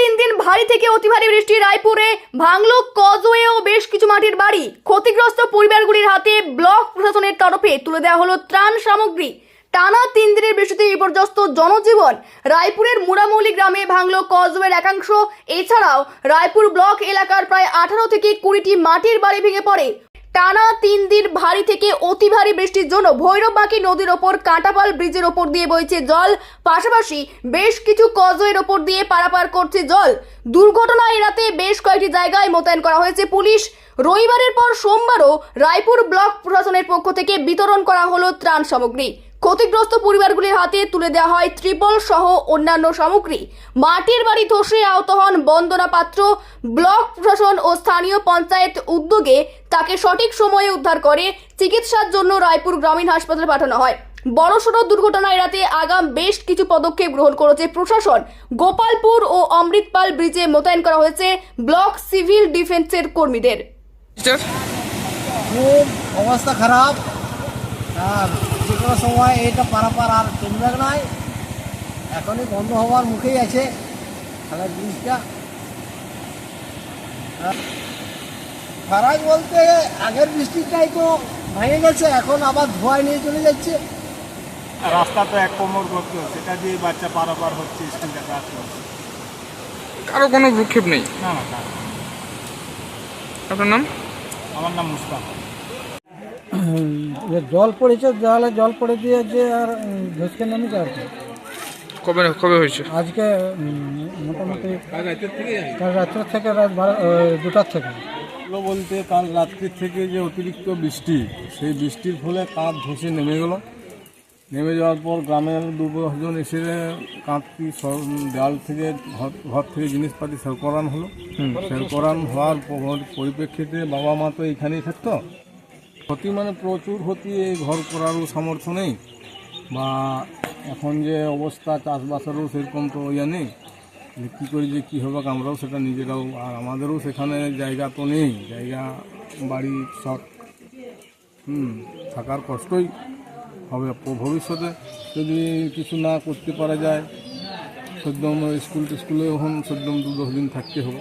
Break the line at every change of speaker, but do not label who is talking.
তিন দিন ভারী থেকে অতি ভারী বৃষ্টি রায়পুরে, ভাঙলো কজওয়ে ও বেশ কিছু মাটির বাড়ি। ক্ষতিগ্রস্ত পরিবারগুলির হাতে ব্লক প্রশাসনের তরফে তুলে দেওয়া হলো ত্রাণ সামগ্রী। টানা তিন দিনের বৃষ্টিতে বিপর্যস্ত জনজীবন। রায়পুরের মুড়ামৌলি গ্রামে ভাঙলো কজওয়ের একাংশ। এছাড়াও রায়পুর ব্লক এলাকার প্রায় আঠারো থেকে কুড়িটি মাটির বাড়ি ভেঙে পড়ে। টানা তিন দিন ভারী থেকে অতি ভারী বৃষ্টির জন্য ভৈরব বাকি নদীর ওপর কাঁটাপাল ব্রিজের ওপর দিয়ে বইছে জল। পাশাপাশি বেশ কিছু কজয়ের ওপর দিয়ে পারাপার করছে জল। দুর্ঘটনা এড়াতে বেশ কয়েকটি জায়গায় মোতায়েন করা হয়েছে পুলিশ। রবিবারের পর সোমবারও রায়পুর ব্লক প্রশাসনের পক্ষ থেকে বিতরণ করা হলো ত্রাণ সামগ্রী। ক্ষতিগ্রস্ত পরিবারগুলির হাতে তুলে দেওয়া হয় ত্রিপল সহ অন্যান্য সামগ্রী। মাটির বাড়ি ধসে আহত হন বন্দনা পাত্র। ব্লক প্রশাসন ও স্থানীয় পঞ্চায়েত উদ্যোগে তাকে সঠিক সময়ে উদ্ধার করে চিকিৎসার জন্য রায়পুর গ্রামীণ হাসপাতালে পাঠানো হয়। বড়সড় দুর্ঘটনা এড়াতে আগাম বেশ কিছু পদক্ষেপ গ্রহণ করেছে প্রশাসন। গোপালপুর ও অমৃতপাল ব্রিজে মোতায়েন করা হয়েছে ব্লক সিভিল ডিফেন্সের কর্মীদের।
খুব অবস্থা খারাপ। যে কোনো সময় এটা পারাপার আর চলবে নাই এখনই বন্ধ হওয়ার মুখেই আছে তাহলে জিনিসটা। খারাপ বলতে আগের বৃষ্টিটাই তো ভেঙে গেছে এখন আবার ধোয়ায় নিয়ে চলে যাচ্ছে।
রাস্তা তো এক কোমর করতে সেটা দিয়ে বাচ্চা পারাপার হচ্ছে স্কুল যাতায়াত করছে।
কারও কোনো ভ্রুক্ষেপ নেই?
না না।
আপনার নাম?
আমার নাম মুস্তাফা।
জল পড়েছে জলে জল পড়ে দিয়ে যে আর ধসকে নেমেছে আর কি
কবে কবে হয়েছে?
আজকে মোটামুটি কাল রাত্রের থেকে রাত বারো দুটার থেকে।
বলতে কাল রাত্রির থেকে যে অতিরিক্ত বৃষ্টি সেই বৃষ্টির ফলে কাঁধ ধসে নেমে গেল। নেমে যাওয়ার পর গ্রামের দু জন এসে কাঁধটি দেওয়াল থেকে ঘর ঘর থেকে জিনিসপাতি সেল করানো হলো। সেল করানো হওয়ার পরিপ্রেক্ষিতে বাবা মা তো এখানেই থাকতো। ক্ষতি মানে প্রচুর ক্ষতি, এই ঘর করারও সামর্থ্য নেই। বা এখন যে অবস্থা, চাষবাসেরও সেরকম তো ইয়ে নেই। কী করে যে কী হবে, আমরাও সেটা নিজেরাও, আর আমাদেরও সেখানে জায়গা তো নেই। জায়গা, বাড়ি শর্ট হুম, থাকার কষ্টই হবে ভবিষ্যতে। যদি কিছু না করতে পারা যায় সদ্যম স্কুল টিস্কুলে এখন সদ্যম দু দশ দিন থাকতে হবে।